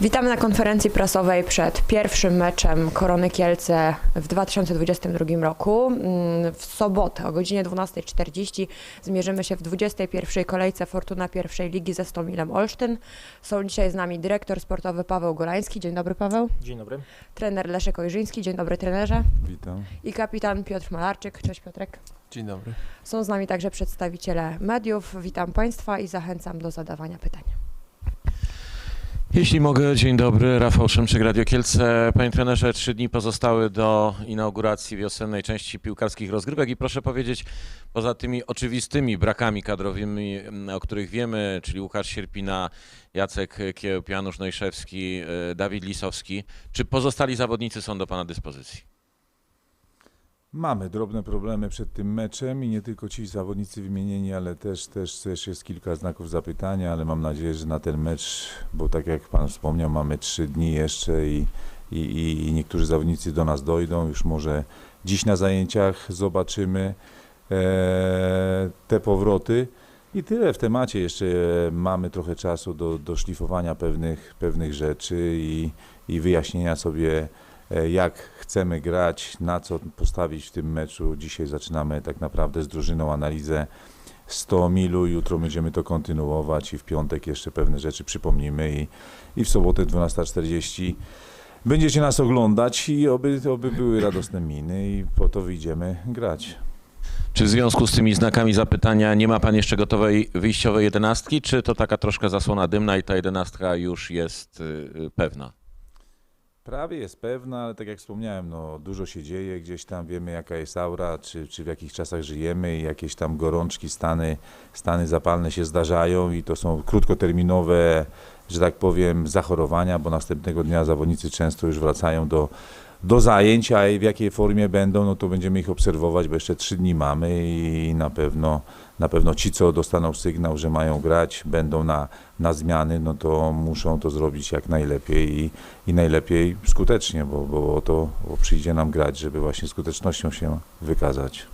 Witamy na konferencji prasowej przed pierwszym meczem Korony Kielce w 2022 roku. Mm, W sobotę o godzinie 12.40 zmierzymy się w 21. kolejce Fortuna pierwszej ligi ze Stomilem Olsztyn. Są dzisiaj z nami dyrektor sportowy Paweł Golański. Dzień dobry Paweł. Dzień dobry. Trener Leszek Ojrzyński. Dzień dobry trenerze. Witam. I kapitan Piotr Malarczyk. Cześć Piotrek. Dzień dobry. Są z nami także przedstawiciele mediów. Witam Państwa i zachęcam do zadawania pytań. Jeśli mogę, dzień dobry, Rafał Szymczyk, Radio Kielce. Panie trenerze, trzy dni pozostały do inauguracji wiosennej części piłkarskich rozgrywek i proszę powiedzieć, poza tymi oczywistymi brakami kadrowymi, mm, o których wiemy, czyli Łukasz Sierpina, Jacek Kiełb, Janusz Nojszewski, e, Dawid Lisowski, czy pozostali zawodnicy są do Pana dyspozycji? Mamy drobne problemy przed tym meczem i nie tylko ci zawodnicy wymienieni, ale też, też, też jest kilka znaków zapytania, ale mam nadzieję, że na ten mecz, bo tak jak Pan wspomniał, mamy trzy dni jeszcze i, i, i, niektórzy zawodnicy do nas dojdą. Już może dziś na zajęciach zobaczymy e, te powroty. I tyle w temacie. Jeszcze mamy trochę czasu do, do szlifowania pewnych, pewnych rzeczy i, i wyjaśnienia sobie, e, jak chcemy grać, na co postawić w tym meczu. Dzisiaj zaczynamy tak naprawdę z drużyną analizę 100 milu, jutro będziemy to kontynuować i w piątek jeszcze pewne rzeczy przypomnimy i, i w sobotę 12.40 będziecie nas oglądać i oby, oby były radosne miny i po to wyjdziemy grać. Czy w związku z tymi znakami zapytania nie ma Pan jeszcze gotowej wyjściowej jedenastki, czy to taka troszkę zasłona dymna i ta jedenastka już jest y, y, pewna? Prawie jest pewna, ale tak jak wspomniałem, no, dużo się dzieje, gdzieś tam wiemy jaka jest aura, czy, czy w jakich czasach żyjemy i jakieś tam gorączki, stany, stany zapalne się zdarzają i to są krótkoterminowe, że tak powiem, zachorowania, bo następnego dnia zawodnicy często już wracają do, do zajęć, a w jakiej formie będą, no to będziemy ich obserwować, bo jeszcze trzy dni mamy i na pewno, na pewno ci, co dostaną sygnał, że mają grać, będą na, na zmiany, no to muszą to zrobić jak najlepiej i, i najlepiej skutecznie, bo, bo to bo przyjdzie nam grać, żeby właśnie skutecznością się wykazać.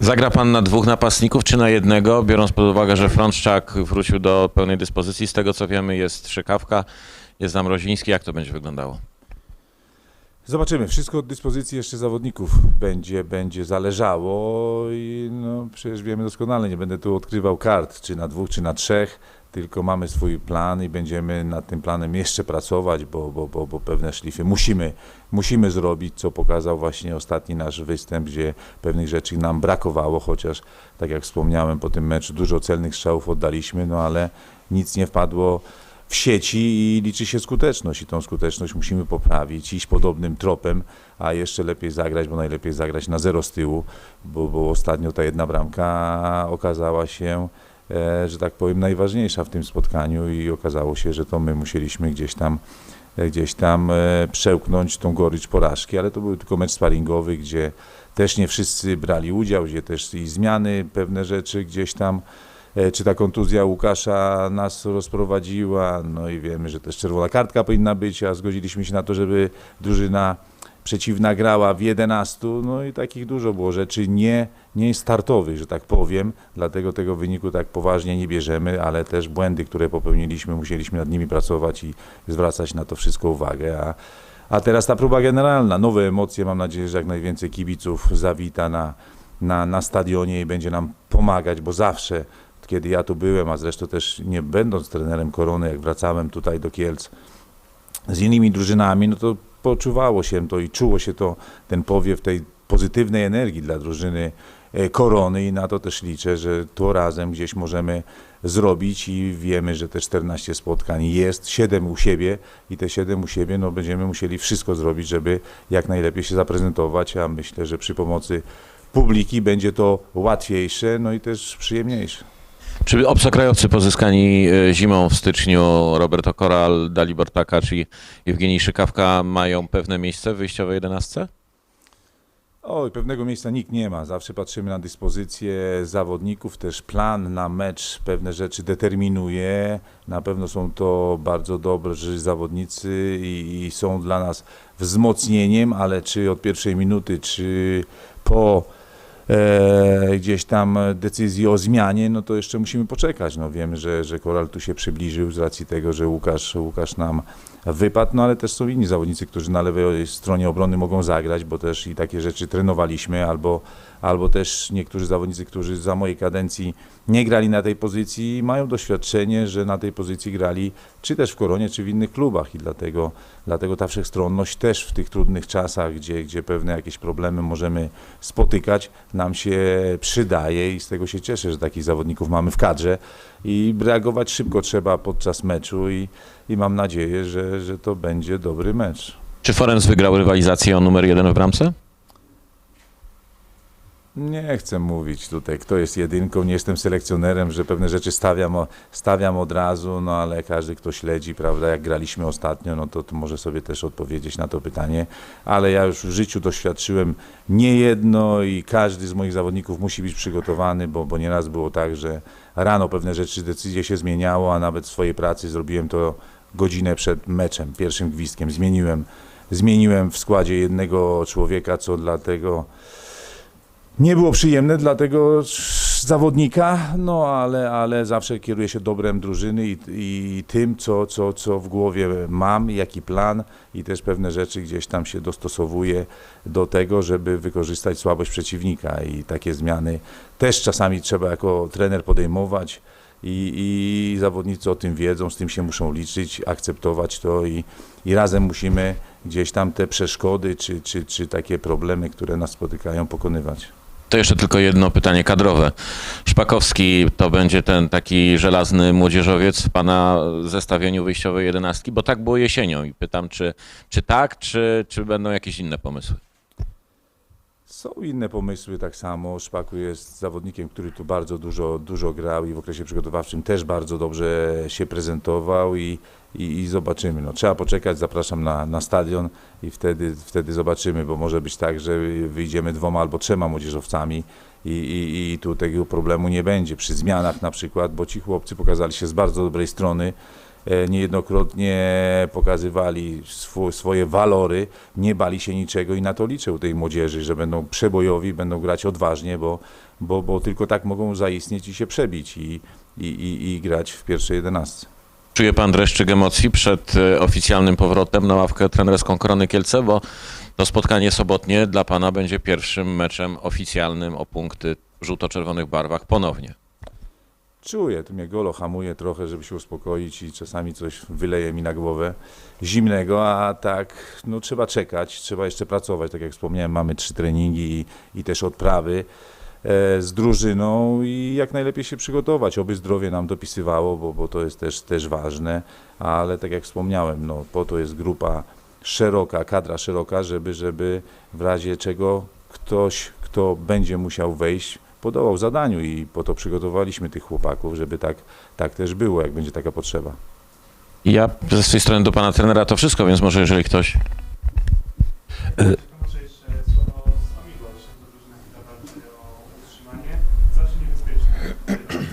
Zagra pan na dwóch napastników czy na jednego, biorąc pod uwagę, że Frączczak wrócił do pełnej dyspozycji. Z tego co wiemy jest Szykawka, jest Zamroziński. Jak to będzie wyglądało? Zobaczymy. Wszystko od dyspozycji jeszcze zawodników będzie, będzie zależało i no, przecież wiemy doskonale, nie będę tu odkrywał kart, czy na dwóch, czy na trzech, tylko mamy swój plan i będziemy nad tym planem jeszcze pracować, bo, bo, bo, bo pewne szlify musimy, musimy zrobić, co pokazał właśnie ostatni nasz występ, gdzie pewnych rzeczy nam brakowało, chociaż tak jak wspomniałem po tym meczu dużo celnych strzałów oddaliśmy, no ale nic nie wpadło w sieci i liczy się skuteczność i tą skuteczność musimy poprawić, iść podobnym tropem, a jeszcze lepiej zagrać, bo najlepiej zagrać na zero z tyłu, bo, bo ostatnio ta jedna bramka okazała się, e, że tak powiem, najważniejsza w tym spotkaniu i okazało się, że to my musieliśmy gdzieś tam e, gdzieś tam e, przełknąć tą gorycz porażki, ale to był tylko mecz sparingowy, gdzie też nie wszyscy brali udział, gdzie też i zmiany, pewne rzeczy gdzieś tam czy ta kontuzja Łukasza nas rozprowadziła, no i wiemy, że też czerwona kartka powinna być, a zgodziliśmy się na to, żeby drużyna przeciwna grała w 11, no i takich dużo było rzeczy nie, nie startowych, że tak powiem, dlatego tego wyniku tak poważnie nie bierzemy, ale też błędy, które popełniliśmy, musieliśmy nad nimi pracować i zwracać na to wszystko uwagę, a, a teraz ta próba generalna, nowe emocje, mam nadzieję, że jak najwięcej kibiców zawita na, na, na stadionie i będzie nam pomagać, bo zawsze kiedy ja tu byłem, a zresztą też nie będąc trenerem Korony, jak wracałem tutaj do Kielc z innymi drużynami, no to poczuwało się to i czuło się to, ten powiew tej pozytywnej energii dla drużyny e, Korony i na to też liczę, że to razem gdzieś możemy zrobić i wiemy, że te 14 spotkań jest, 7 u siebie i te 7 u siebie, no będziemy musieli wszystko zrobić, żeby jak najlepiej się zaprezentować, a myślę, że przy pomocy publiki będzie to łatwiejsze, no i też przyjemniejsze. Czy obcokrajowcy pozyskani e, zimą w styczniu, Roberto Koral, Dalibor Taka czy Jewgenij Szykawka mają pewne miejsce w wyjściowej jedenastce? Oj, pewnego miejsca nikt nie ma. Zawsze patrzymy na dyspozycję zawodników, też plan na mecz pewne rzeczy determinuje. Na pewno są to bardzo dobrzy zawodnicy i, i są dla nas wzmocnieniem, ale czy od pierwszej minuty, czy po e, gdzieś tam decyzji o zmianie, no to jeszcze musimy poczekać. No wiemy, że, że Koral tu się przybliżył z racji tego, że Łukasz, Łukasz nam wypadł, no ale też są inni zawodnicy, którzy na lewej stronie obrony mogą zagrać, bo też i takie rzeczy trenowaliśmy, albo, albo też niektórzy zawodnicy, którzy za mojej kadencji nie grali na tej pozycji, mają doświadczenie, że na tej pozycji grali czy też w Koronie, czy w innych klubach i dlatego, dlatego ta wszechstronność też w tych trudnych czasach, gdzie, gdzie pewne jakieś problemy możemy spotykać, nam się przydaje i z tego się cieszę, że takich zawodników mamy w kadrze i reagować szybko trzeba podczas meczu i, i mam nadzieję, że, że to będzie dobry mecz. Czy Forens wygrał rywalizację o numer jeden w bramce? Nie chcę mówić tutaj, kto jest jedynką, nie jestem selekcjonerem, że pewne rzeczy stawiam, stawiam od razu, no ale każdy, kto śledzi, prawda, jak graliśmy ostatnio, no to, to może sobie też odpowiedzieć na to pytanie, ale ja już w życiu doświadczyłem niejedno i każdy z moich zawodników musi być przygotowany, bo, bo nieraz było tak, że rano pewne rzeczy, decyzje się zmieniało, a nawet w swojej pracy zrobiłem to godzinę przed meczem, pierwszym gwizdkiem, zmieniłem, zmieniłem w składzie jednego człowieka, co dlatego nie było przyjemne dla tego zawodnika, no ale, ale zawsze kieruję się dobrem drużyny i, i tym, co, co, co w głowie mam, jaki plan i też pewne rzeczy gdzieś tam się dostosowuję do tego, żeby wykorzystać słabość przeciwnika i takie zmiany też czasami trzeba jako trener podejmować i, i zawodnicy o tym wiedzą, z tym się muszą liczyć, akceptować to i, i razem musimy gdzieś tam te przeszkody czy, czy, czy takie problemy, które nas spotykają, pokonywać. To jeszcze tylko jedno pytanie kadrowe. Szpakowski to będzie ten taki żelazny młodzieżowiec w pana zestawieniu wyjściowej jedenastki, bo tak było jesienią i pytam, czy, czy tak, czy, czy będą jakieś inne pomysły? Są inne pomysły tak samo. Szpaku jest zawodnikiem, który tu bardzo dużo, dużo grał i w okresie przygotowawczym też bardzo dobrze się prezentował i, i, i zobaczymy. No, trzeba poczekać, zapraszam na, na stadion i wtedy, wtedy zobaczymy, bo może być tak, że wyjdziemy dwoma albo trzema młodzieżowcami i, i, i tu tego problemu nie będzie. Przy zmianach na przykład, bo ci chłopcy pokazali się z bardzo dobrej strony, niejednokrotnie pokazywali swo, swoje walory, nie bali się niczego i na to liczę u tej młodzieży, że będą przebojowi, będą grać odważnie, bo, bo, bo tylko tak mogą zaistnieć i się przebić i, i, i, i grać w pierwszej jedenastce. Czuje pan dreszczyk emocji przed e, oficjalnym powrotem na ławkę trenerską Korony Kielce, bo to spotkanie sobotnie dla pana będzie pierwszym meczem oficjalnym o punkty żółto-czerwonych barwach ponownie. Czuję, tu mnie golo hamuje trochę, żeby się uspokoić i czasami coś wyleje mi na głowę zimnego, a tak, no trzeba czekać, trzeba jeszcze pracować, tak jak wspomniałem, mamy trzy treningi i, i też odprawy e, z drużyną i jak najlepiej się przygotować, oby zdrowie nam dopisywało, bo, bo to jest też, też ważne, ale tak jak wspomniałem, no po to jest grupa szeroka, kadra szeroka, żeby, żeby w razie czego ktoś, kto będzie musiał wejść, podołał zadaniu i po to przygotowaliśmy tych chłopaków, żeby tak, tak też było, jak będzie taka potrzeba. I ja ze swojej strony do pana trenera to wszystko, więc może jeżeli ktoś utrzymanie. Zawsze niebezpieczne.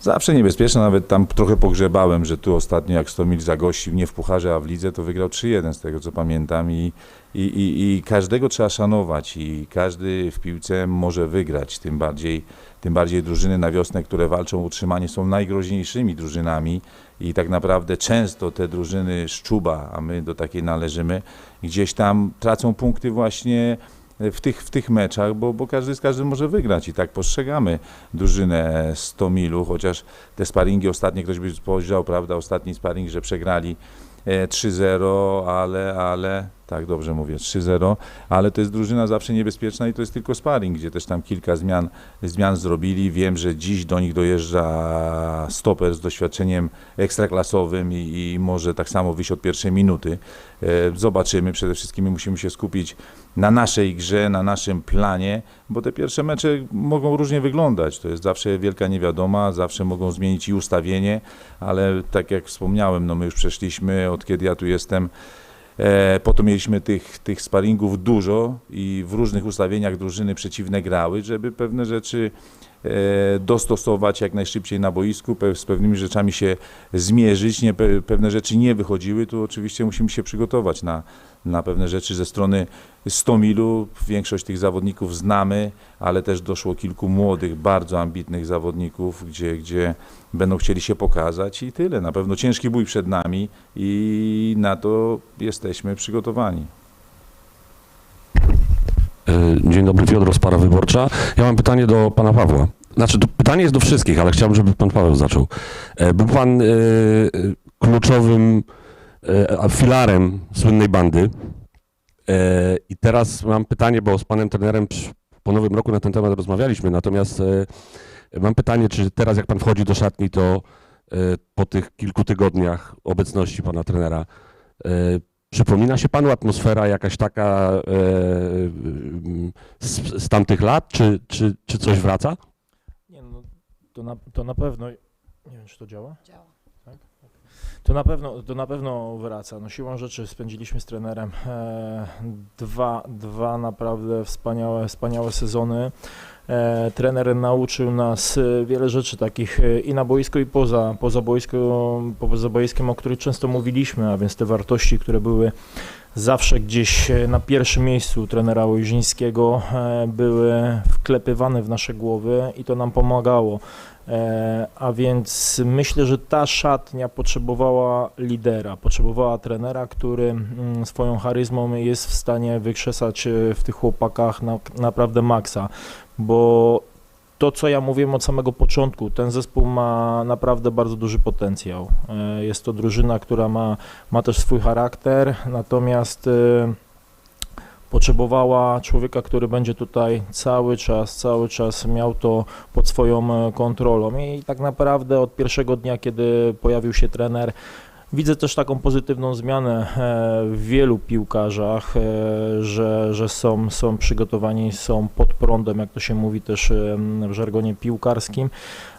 Zawsze niebezpieczne, nawet tam trochę pogrzebałem, że tu ostatnio jak Stomil zagościł nie w pucharze, a w lidze, to wygrał 3-1 z tego co pamiętam i, i, i, i każdego trzeba szanować i każdy w piłce może wygrać, tym bardziej, tym bardziej drużyny na wiosnę, które walczą o utrzymanie są najgroźniejszymi drużynami i tak naprawdę często te drużyny szczuba, a my do takiej należymy, gdzieś tam tracą punkty właśnie w tych, w tych meczach, bo, bo każdy z każdym może wygrać i tak postrzegamy drużynę 100 milu, chociaż te sparingi ostatnie, ktoś by spojrzał, prawda, ostatni sparing, że przegrali e, 3-0, ale, ale, tak dobrze mówię, 3-0, ale to jest drużyna zawsze niebezpieczna i to jest tylko sparing, gdzie też tam kilka zmian, zmian zrobili. Wiem, że dziś do nich dojeżdża stoper z doświadczeniem ekstraklasowym i, i może tak samo wyjść od pierwszej minuty. E, Zobaczymy, przede wszystkim my musimy się skupić na naszej grze, na naszym planie, bo te pierwsze mecze mogą różnie wyglądać. To jest zawsze wielka niewiadoma, zawsze mogą zmienić i ustawienie, ale tak jak wspomniałem, no my już przeszliśmy od kiedy ja tu jestem. E, po to mieliśmy tych, tych sparingów dużo i w różnych ustawieniach drużyny przeciwne grały, żeby pewne rzeczy dostosować jak najszybciej na boisku, z pewnymi rzeczami się zmierzyć, nie, pe, pewne rzeczy nie wychodziły, to oczywiście musimy się przygotować na, na pewne rzeczy ze strony Stomilu. Większość tych zawodników znamy, ale też doszło kilku młodych, bardzo ambitnych zawodników, gdzie, gdzie będą chcieli się pokazać i tyle. Na pewno ciężki bój przed nami i na to jesteśmy przygotowani. E, Dzień dobry, Piotr, Spara Wyborcza. Ja mam pytanie do pana Pawła. Znaczy, pytanie jest do wszystkich, ale chciałbym, żeby pan Paweł zaczął. E, Był pan e, kluczowym a filarem słynnej bandy. I teraz mam pytanie, bo z panem trenerem po nowym roku na ten temat rozmawialiśmy, natomiast mam pytanie, czy teraz jak pan wchodzi do szatni, to po tych kilku tygodniach obecności pana trenera, Przypomina się panu atmosfera jakaś taka e, z, z tamtych lat, czy, czy, czy coś wraca? Nie, no, to, na, to na pewno. Nie wiem, czy to działa? Działa. Tak? To na pewno, to na pewno wraca. No, siłą rzeczy spędziliśmy z trenerem e, dwa, dwa naprawdę wspaniałe, wspaniałe sezony. E, trener nauczył nas e, wiele rzeczy takich e, i na boisku, i poza, poza, poza boiskiem, o których często mówiliśmy, a więc te wartości, które były zawsze gdzieś na pierwszym miejscu trenera Łyżyńskiego e, były wklepywane w nasze głowy i to nam pomagało. A więc myślę, że ta szatnia potrzebowała lidera, potrzebowała trenera, który mm, swoją charyzmą jest w stanie wykrzesać w tych chłopakach na, naprawdę maksa, bo to, co ja mówiłem od samego początku, ten zespół ma naprawdę bardzo duży potencjał. E, Jest to drużyna, która ma, ma też swój charakter, natomiast e, potrzebowała człowieka, który będzie tutaj cały czas, cały czas miał to pod swoją e, kontrolą. I tak naprawdę od pierwszego dnia, kiedy pojawił się trener, Widzę też taką pozytywną zmianę e, w wielu piłkarzach, e, że, że są, są przygotowani, są pod prądem, jak to się mówi też w żargonie piłkarskim.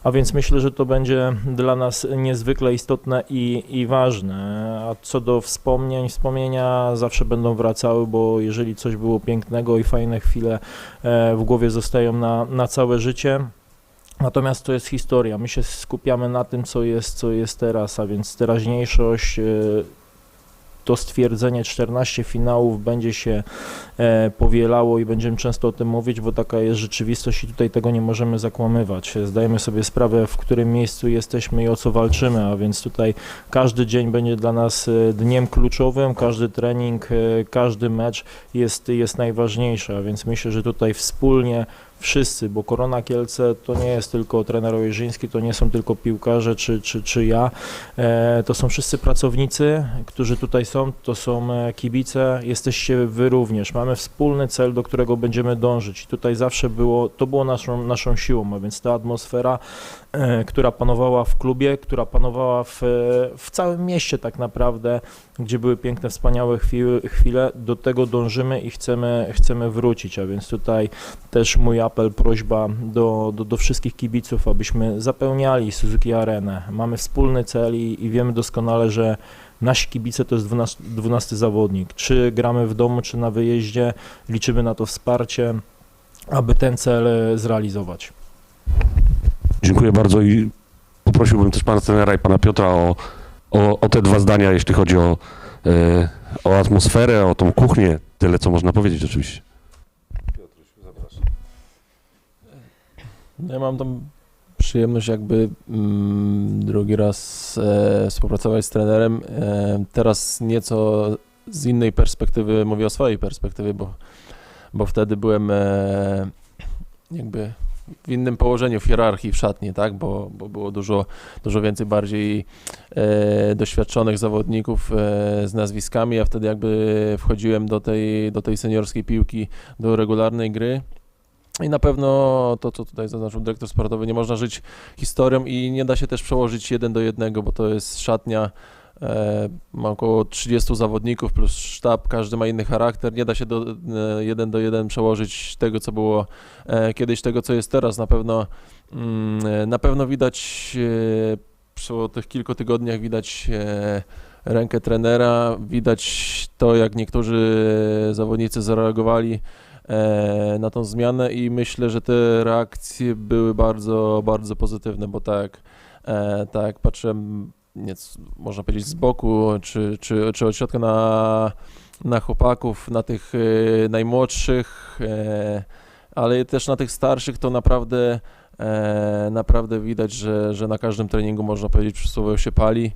A więc myślę, że to będzie dla nas niezwykle istotne i, i ważne. A co do wspomnień, wspomnienia zawsze będą wracały, bo jeżeli coś było pięknego i fajne chwile e, w głowie zostają na, na całe życie. Natomiast to jest historia. My się skupiamy na tym, co jest, co jest teraz, a więc teraźniejszość, e, to stwierdzenie 14 finałów będzie się e, powielało i będziemy często o tym mówić, bo taka jest rzeczywistość i tutaj tego nie możemy zakłamywać. Zdajemy sobie sprawę, w którym miejscu jesteśmy i o co walczymy, a więc tutaj każdy dzień będzie dla nas e, dniem kluczowym, każdy trening, każdy mecz jest, jest najważniejszy, a więc myślę, że tutaj wspólnie wszyscy, bo Korona Kielce to nie jest tylko trener Ojrzyński, to nie są tylko piłkarze czy, czy, czy ja, e, to są wszyscy pracownicy, którzy tutaj są, to są e, kibice, jesteście wy również. Mamy wspólny cel, do którego będziemy dążyć. I tutaj zawsze było, to było naszą, naszą siłą, a więc ta atmosfera, która panowała w klubie, która panowała w, w całym mieście tak naprawdę, gdzie były piękne, wspaniałe chwile, chwile, do tego dążymy i chcemy, chcemy wrócić, a więc tutaj też mój apel, prośba do, do, do wszystkich kibiców, abyśmy zapełniali Suzuki Arenę. Mamy wspólny cel i, i wiemy doskonale, że nasi kibice to jest 12, 12 zawodnik. Czy gramy w domu, czy na wyjeździe, liczymy na to wsparcie, aby ten cel e, zrealizować. Dziękuję bardzo i poprosiłbym też pana trenera i pana Piotra o, o, o te dwa zdania, jeśli chodzi o, e, o atmosferę, o tą kuchnię. Tyle, co można powiedzieć oczywiście. Piotruś, zapraszam. No Ja mam tą przyjemność jakby mm, drugi raz e, współpracować z trenerem. E, teraz nieco z innej perspektywy, mówię o swojej perspektywie, bo, bo wtedy byłem e, jakby w innym położeniu w hierarchii w szatni, tak, bo, bo było dużo, dużo więcej bardziej e, doświadczonych zawodników e, z nazwiskami, a wtedy jakby wchodziłem do tej, do tej seniorskiej piłki, do regularnej gry. I na pewno to, co tutaj zaznaczył dyrektor sportowy, nie można żyć historią i nie da się też przełożyć jeden do jednego, bo to jest szatnia, ma około 30 zawodników plus sztab, każdy ma inny charakter, nie da się do, e, jeden do jeden przełożyć tego, co było e, kiedyś, tego, co jest teraz. Na pewno, mm, e, na pewno widać e, po tych kilku tygodniach widać e, rękę trenera, widać to, jak niektórzy zawodnicy zareagowali e, na tą zmianę i myślę, że te reakcje były bardzo, bardzo pozytywne, bo tak, e, tak patrzyłem, nie, c- można powiedzieć z boku, czy, czy, czy od środka na, na chłopaków, na tych e, najmłodszych, e, ale też na tych starszych, to naprawdę, e, naprawdę widać, że, że na każdym treningu można powiedzieć przysłowie się pali.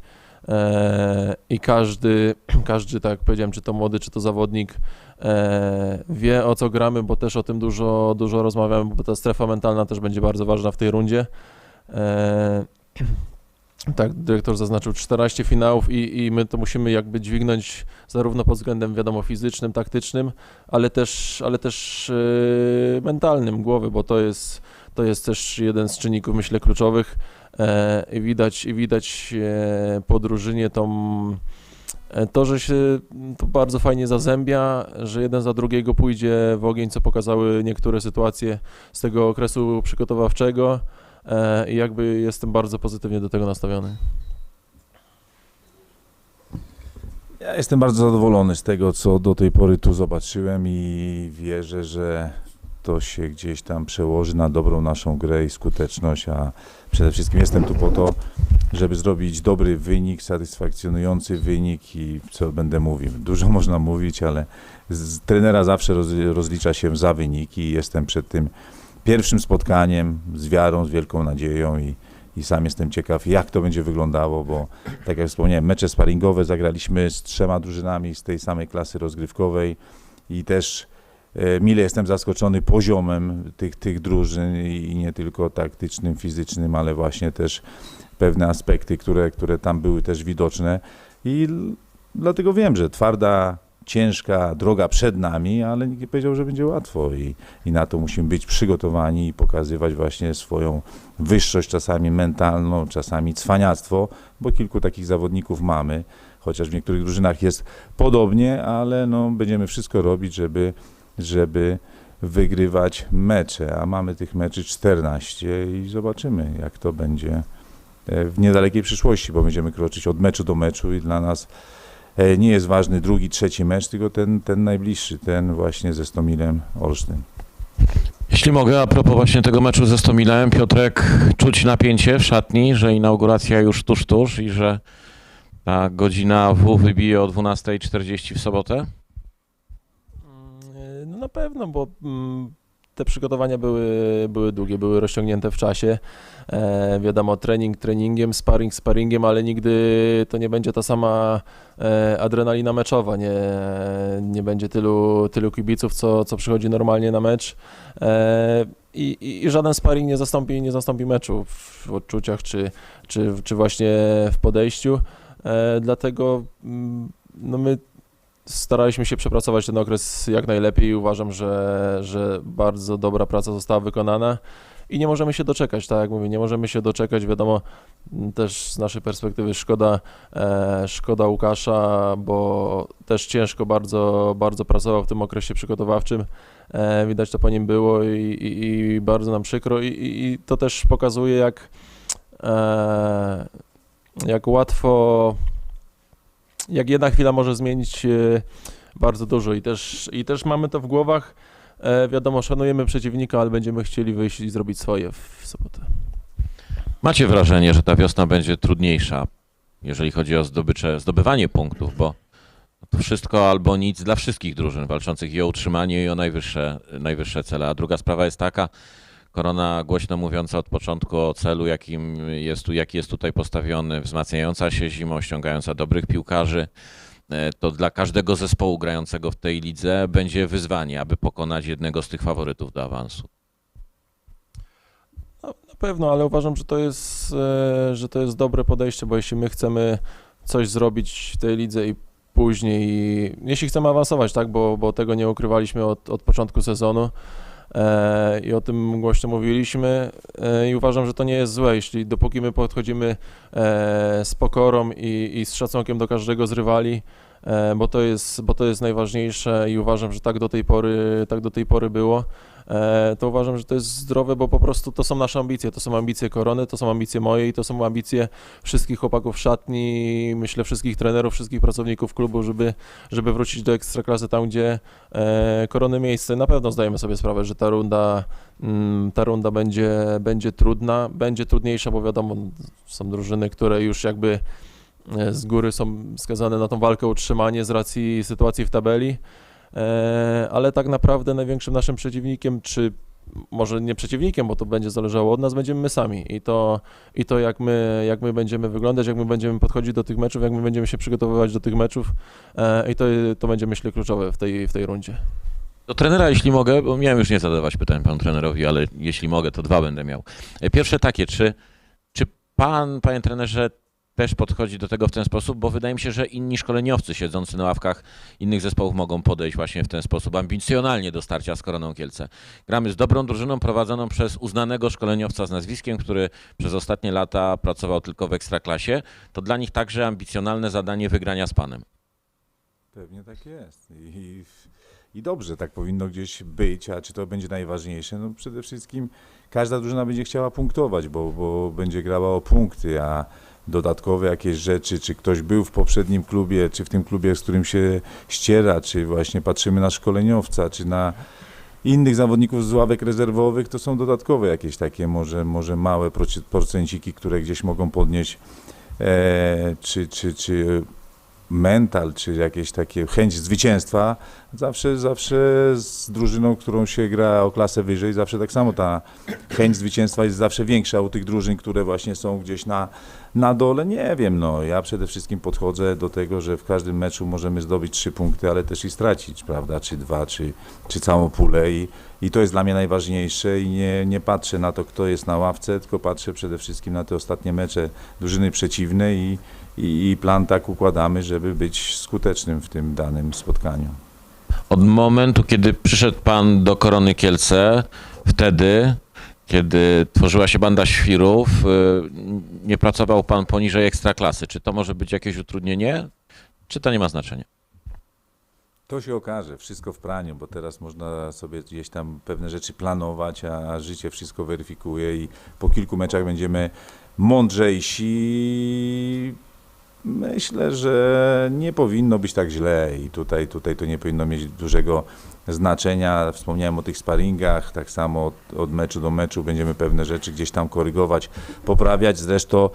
E, I każdy, każdy, tak jak powiedziałem, czy to młody, czy to zawodnik, wie o co gramy, bo też o tym dużo, dużo rozmawiamy, bo ta strefa mentalna też będzie bardzo ważna w tej rundzie. Tak, dyrektor zaznaczył 14 finałów i, i my to musimy jakby dźwignąć zarówno pod względem, wiadomo, fizycznym, taktycznym, ale też, ale też e, mentalnym głowy, bo to jest, to jest też jeden z czynników, myślę, kluczowych. E, I widać, i widać e, po drużynie tą, e, to, że się to bardzo fajnie zazębia, że jeden za drugiego pójdzie w ogień, co pokazały niektóre sytuacje z tego okresu przygotowawczego. E, I jakby jestem bardzo pozytywnie do tego nastawiony. Ja jestem bardzo zadowolony z tego, co do tej pory tu zobaczyłem i wierzę, że to się gdzieś tam przełoży na dobrą naszą grę i skuteczność, a przede wszystkim jestem tu po to, żeby zrobić dobry wynik, satysfakcjonujący wynik i co będę mówił. Dużo można mówić, ale z trenera zawsze roz, rozlicza się za wyniki i jestem przed tym pierwszym spotkaniem z wiarą, z wielką nadzieją i, i sam jestem ciekaw, jak to będzie wyglądało, bo tak jak wspomniałem, mecze sparingowe zagraliśmy z trzema drużynami z tej samej klasy rozgrywkowej i też e, mile jestem zaskoczony poziomem tych, tych drużyn i nie tylko taktycznym, fizycznym, ale właśnie też pewne aspekty, które, które tam były też widoczne. I dlatego wiem, że twarda, ciężka droga przed nami, ale nikt nie powiedział, że będzie łatwo i, i na to musimy być przygotowani i pokazywać właśnie swoją wyższość, czasami mentalną, czasami cwaniactwo, bo kilku takich zawodników mamy, chociaż w niektórych drużynach jest podobnie, ale no, będziemy wszystko robić, żeby, żeby wygrywać mecze, a mamy tych meczy 14 i zobaczymy, jak to będzie e, w niedalekiej przyszłości, bo będziemy kroczyć od meczu do meczu i dla nas nie jest ważny drugi, trzeci mecz, tylko ten, ten najbliższy, ten właśnie ze Stomilem Olsztyn. Jeśli mogę, a propos właśnie tego meczu ze Stomilem, Piotrek, czuć napięcie w szatni, że inauguracja już tuż, tuż i że ta godzina W wybije o 12.40 w sobotę? Mm, No na pewno, bo mm, te przygotowania były, były długie, były rozciągnięte w czasie. E, wiadomo, trening treningiem, sparring sparringiem, ale nigdy to nie będzie ta sama e, adrenalina meczowa. Nie, nie będzie tylu, tylu kibiców, co, co przychodzi normalnie na mecz. E, i, i, żaden sparring nie zastąpi, nie zastąpi meczu w odczuciach czy, czy, czy właśnie w podejściu. E, dlatego mm, no my staraliśmy się przepracować ten okres jak najlepiej. Uważam, że, że bardzo dobra praca została wykonana i nie możemy się doczekać, tak jak mówię, nie możemy się doczekać, wiadomo, też z naszej perspektywy szkoda, e, szkoda Łukasza, bo też ciężko bardzo, bardzo pracował w tym okresie przygotowawczym, e, widać to po nim było i, i, i bardzo nam przykro. I, i, i to też pokazuje jak, e, jak łatwo jak jedna chwila może zmienić e, bardzo dużo i też, i też mamy to w głowach. E, wiadomo, szanujemy przeciwnika, ale będziemy chcieli wyjść i zrobić swoje w sobotę. Macie wrażenie, że ta wiosna będzie trudniejsza, jeżeli chodzi o zdobycze, zdobywanie punktów, bo to wszystko albo nic dla wszystkich drużyn walczących i o utrzymanie, i o najwyższe, najwyższe cele. A druga sprawa jest taka, korona głośno mówiąca od początku o celu, jakim jest jaki jest tutaj postawiony, wzmacniająca się zimą, ściągająca dobrych piłkarzy. E, To dla każdego zespołu grającego w tej lidze będzie wyzwanie, aby pokonać jednego z tych faworytów do awansu. No, na pewno, ale uważam, że to jest, e, że to jest dobre podejście, bo jeśli my chcemy coś zrobić w tej lidze i później, jeśli chcemy awansować, tak, bo, bo tego nie ukrywaliśmy od, od początku sezonu i o tym głośno mówiliśmy e, i uważam, że to nie jest złe, jeśli dopóki my podchodzimy e, z pokorą i, i z szacunkiem do każdego z rywali, e, bo to jest, bo to jest najważniejsze i uważam, że tak do tej pory, tak do tej pory było e, to uważam, że to jest zdrowe, bo po prostu to są nasze ambicje, to są ambicje korony, to są ambicje moje i to są ambicje wszystkich chłopaków szatni, myślę wszystkich trenerów, wszystkich pracowników klubu, żeby, żeby wrócić do ekstraklasy tam, gdzie e, korony miejsce. Na pewno zdajemy sobie sprawę, że ta runda, mm, ta runda będzie, będzie trudna, będzie trudniejsza, bo wiadomo, są drużyny, które już jakby e, z góry są skazane na tą walkę o utrzymanie z racji sytuacji w tabeli, e, ale tak naprawdę największym naszym przeciwnikiem, czy może nie przeciwnikiem, bo to będzie zależało od nas, będziemy my sami i to, i to jak, my, jak my będziemy wyglądać, jak my będziemy podchodzić do tych meczów, jak my będziemy się przygotowywać do tych meczów e, i to, to będzie myślę kluczowe w tej, w tej rundzie. Do trenera, jeśli mogę, bo miałem już nie zadawać pytań panu trenerowi, ale jeśli mogę, to dwa będę miał. E, Pierwsze takie, czy, czy pan, panie trenerze, też podchodzi do tego w ten sposób, bo wydaje mi się, że inni szkoleniowcy siedzący na ławkach innych zespołów mogą podejść właśnie w ten sposób ambicjonalnie do starcia z Koroną Kielce. Gramy z dobrą drużyną prowadzoną przez uznanego szkoleniowca z nazwiskiem, który przez ostatnie lata pracował tylko w Ekstraklasie. To dla nich także ambicjonalne zadanie wygrania z panem. Pewnie tak jest. I, I dobrze, tak powinno gdzieś być, a czy to będzie najważniejsze? No przede wszystkim każda drużyna będzie chciała punktować, bo, bo będzie grała o punkty, a dodatkowe jakieś rzeczy, czy ktoś był w poprzednim klubie, czy w tym klubie, z którym się ściera, czy właśnie patrzymy na szkoleniowca, czy na innych zawodników z ławek rezerwowych, to są dodatkowe jakieś takie może, może małe procenciki, które gdzieś mogą podnieść e, czy, czy, czy mental, czy jakieś takie chęć zwycięstwa, zawsze, zawsze z drużyną, którą się gra o klasę wyżej, zawsze tak samo ta chęć zwycięstwa jest zawsze większa u tych drużyn, które właśnie są gdzieś na, na dole. Nie wiem, no ja przede wszystkim podchodzę do tego, że w każdym meczu możemy zdobyć trzy punkty, ale też i stracić, prawda, czy dwa, czy, czy całą pulę i, i to jest dla mnie najważniejsze i nie, nie patrzę na to, kto jest na ławce, tylko patrzę przede wszystkim na te ostatnie mecze drużyny przeciwnej i, i, i plan tak układamy, żeby być skutecznym w tym danym spotkaniu. Od momentu, kiedy przyszedł pan do Korony Kielce, wtedy, kiedy tworzyła się banda świrów, y, nie pracował pan poniżej ekstraklasy. Czy to może być jakieś utrudnienie, czy to nie ma znaczenia? To się okaże, wszystko w praniu, bo teraz można sobie gdzieś tam pewne rzeczy planować, a życie wszystko weryfikuje i po kilku meczach będziemy mądrzejsi. Myślę, że nie powinno być tak źle i tutaj, tutaj to nie powinno mieć dużego znaczenia. Wspomniałem o tych sparingach, tak samo od, od meczu do meczu będziemy pewne rzeczy gdzieś tam korygować, poprawiać. Zresztą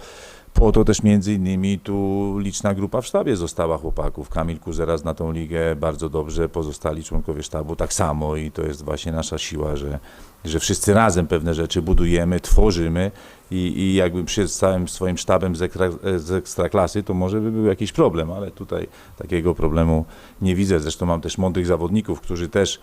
po to też między innymi tu liczna grupa w sztabie została chłopaków. Kamil Kuzera zna tą ligę bardzo dobrze, pozostali członkowie sztabu tak samo i to jest właśnie nasza siła, że, że wszyscy razem pewne rzeczy budujemy, tworzymy i, i jakbym przyszedł z całym swoim sztabem z, ekstra, z ekstraklasy, to może by był jakiś problem, ale tutaj takiego problemu nie widzę. Zresztą mam też mądrych zawodników, którzy też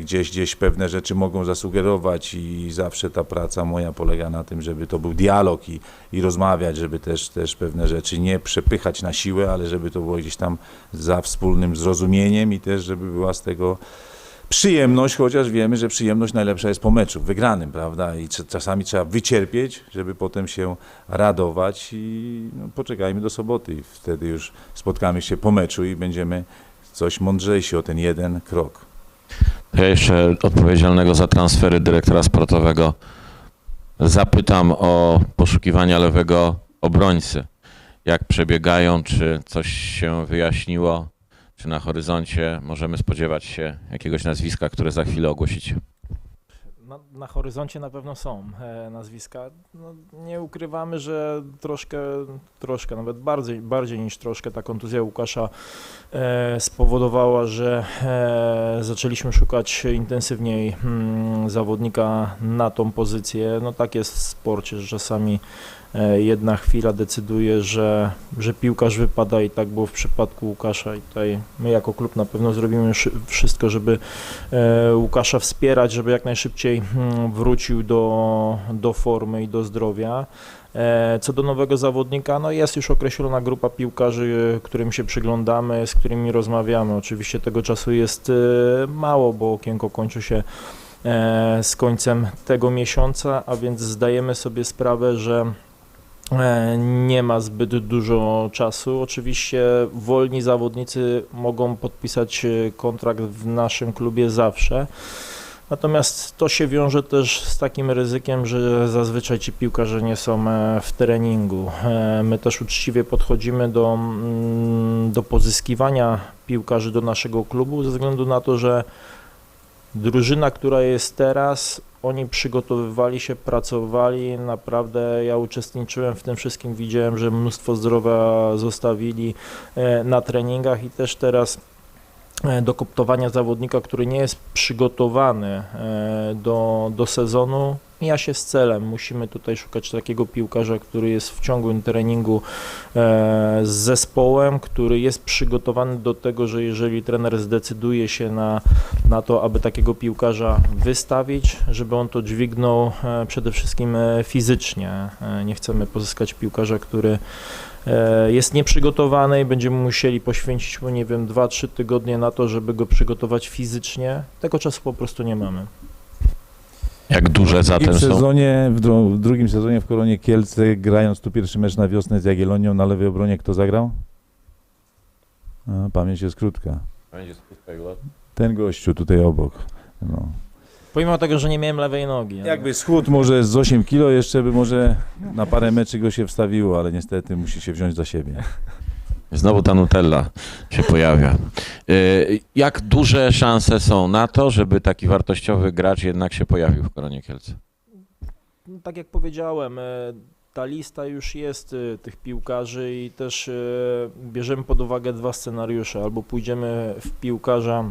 gdzieś, gdzieś pewne rzeczy mogą zasugerować i zawsze ta praca moja polega na tym, żeby to był dialog i, i rozmawiać, żeby też, też pewne rzeczy nie przepychać na siłę, ale żeby to było gdzieś tam za wspólnym zrozumieniem i też, żeby była z tego przyjemność, chociaż wiemy, że przyjemność najlepsza jest po meczu, wygranym, prawda? I cz- czasami trzeba wycierpieć, żeby potem się radować i no, poczekajmy do soboty i wtedy już spotkamy się po meczu i będziemy coś mądrzejsi o ten jeden krok. Ja jeszcze odpowiedzialnego za transfery dyrektora sportowego zapytam o poszukiwania lewego obrońcy. Jak przebiegają, czy coś się wyjaśniło, czy na horyzoncie możemy spodziewać się jakiegoś nazwiska, które za chwilę ogłosicie? Na, na horyzoncie na pewno są e, nazwiska. No, nie ukrywamy, że troszkę, troszkę, nawet bardziej, bardziej niż troszkę ta kontuzja Łukasza e, spowodowała, że e, zaczęliśmy szukać intensywniej mm, zawodnika na tą pozycję. No tak jest w sporcie, że czasami jedna chwila decyduje, że, że piłkarz wypada i tak było w przypadku Łukasza i tutaj my jako klub na pewno zrobimy szy- wszystko, żeby e, Łukasza wspierać, żeby jak najszybciej mm, wrócił do, do formy i do zdrowia. E, Co do nowego zawodnika, no jest już określona grupa piłkarzy, e, którym się przyglądamy, z którymi rozmawiamy. Oczywiście tego czasu jest e, mało, bo okienko kończy się e, z końcem tego miesiąca, a więc zdajemy sobie sprawę, że e, nie ma zbyt dużo czasu. Oczywiście wolni zawodnicy mogą podpisać e, kontrakt w naszym klubie zawsze. Natomiast to się wiąże też z takim ryzykiem, że zazwyczaj ci piłkarze nie są e, w treningu. E, My też uczciwie podchodzimy do, mm, do pozyskiwania piłkarzy do naszego klubu ze względu na to, że Drużyna, która jest teraz, oni przygotowywali się, pracowali. Naprawdę ja uczestniczyłem w tym wszystkim, widziałem, że mnóstwo zdrowia zostawili e, na treningach i też teraz e, do koptowania zawodnika, który nie jest przygotowany e, do, do sezonu, mija się z celem. Musimy tutaj szukać takiego piłkarza, który jest w ciągłym treningu e, z zespołem, który jest przygotowany do tego, że jeżeli trener zdecyduje się na, na to, aby takiego piłkarza wystawić, żeby on to dźwignął e, przede wszystkim e, fizycznie. Nie chcemy pozyskać piłkarza, który jest nieprzygotowany i będziemy musieli poświęcić mu, nie wiem, 2-3 tygodnie na to, żeby go przygotować fizycznie. Tego czasu po prostu nie mamy. Jak duże zatem w są? sezonie, w, dru- w drugim sezonie w Koronie Kielce, grając tu pierwszy mecz na wiosnę z Jagiellonią na lewej obronie, kto zagrał? A, pamięć jest krótka. Ten gościu tutaj obok. No. Pomimo tego, że nie miałem lewej nogi. ale- Jakby schód może z 8 kilo, jeszcze by może na parę meczy go się wstawiło, ale niestety musi się wziąć za siebie. Znowu ta Nutella się pojawia. Y, Jak duże szanse są na to, żeby taki wartościowy gracz jednak się pojawił w Koronie Kielce? No, tak jak powiedziałem, e, ta lista już jest e, tych piłkarzy i też e, bierzemy pod uwagę dwa scenariusze. Albo pójdziemy w piłkarza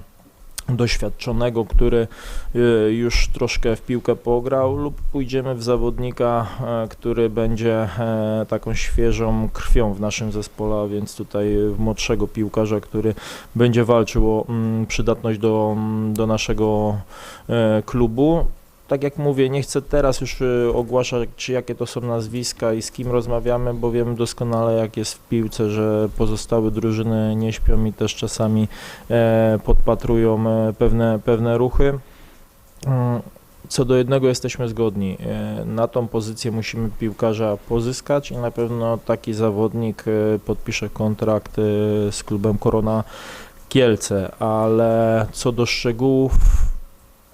doświadczonego, który e, już troszkę w piłkę pograł, lub pójdziemy w zawodnika, e, który będzie e, taką świeżą krwią w naszym zespole, a więc tutaj w młodszego piłkarza, który będzie walczył o mm, przydatność do, mm, do naszego e, klubu tak jak mówię, nie chcę teraz już y, ogłaszać, jakie to są nazwiska i z kim rozmawiamy, bo wiem doskonale, jak jest w piłce, że pozostałe drużyny nie śpią i też czasami e, podpatrują e, pewne, pewne ruchy. Mm, Co do jednego jesteśmy zgodni. E, Na tą pozycję musimy piłkarza pozyskać i na pewno taki zawodnik podpisze kontrakt z klubem Korona Kielce, ale co do szczegółów,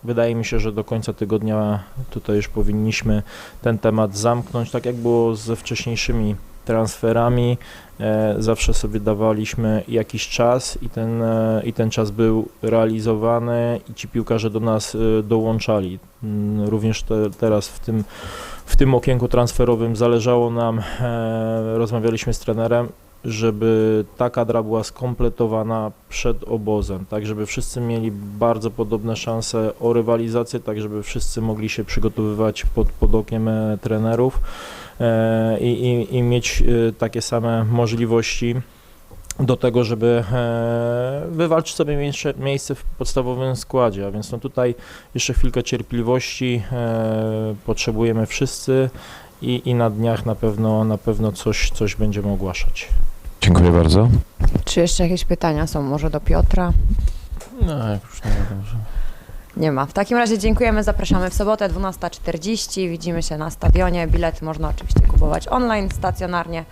Wydaje mi się, że do końca tygodnia tutaj już powinniśmy ten temat zamknąć, tak jak było ze wcześniejszymi transferami. E, zawsze sobie dawaliśmy jakiś czas i ten, e, i ten czas był realizowany i ci piłkarze do nas e, dołączali. Mm, Również te, teraz w tym, w tym okienku transferowym zależało nam, rozmawialiśmy z trenerem, żeby ta kadra była skompletowana przed obozem, tak żeby wszyscy mieli bardzo podobne szanse o rywalizację, tak żeby wszyscy mogli się przygotowywać pod, pod okiem e, trenerów e, i, i, i mieć e, takie same możliwości do tego, żeby wywalczyć sobie miejsce, miejsce w podstawowym składzie, a więc no tutaj jeszcze chwilkę cierpliwości potrzebujemy wszyscy i, i na dniach na pewno, na pewno coś, coś będziemy ogłaszać. Dziękuję bardzo. Czy jeszcze jakieś pytania są może do Piotra? No, jak już nie wiem, że... Nie ma. W takim razie dziękujemy, zapraszamy w sobotę 12.40. Widzimy się na stadionie. Bilety można oczywiście kupować online, stacjonarnie.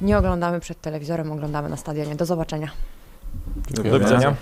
Nie oglądamy przed telewizorem, oglądamy na stadionie. Do zobaczenia. Dziękuję Do widzenia.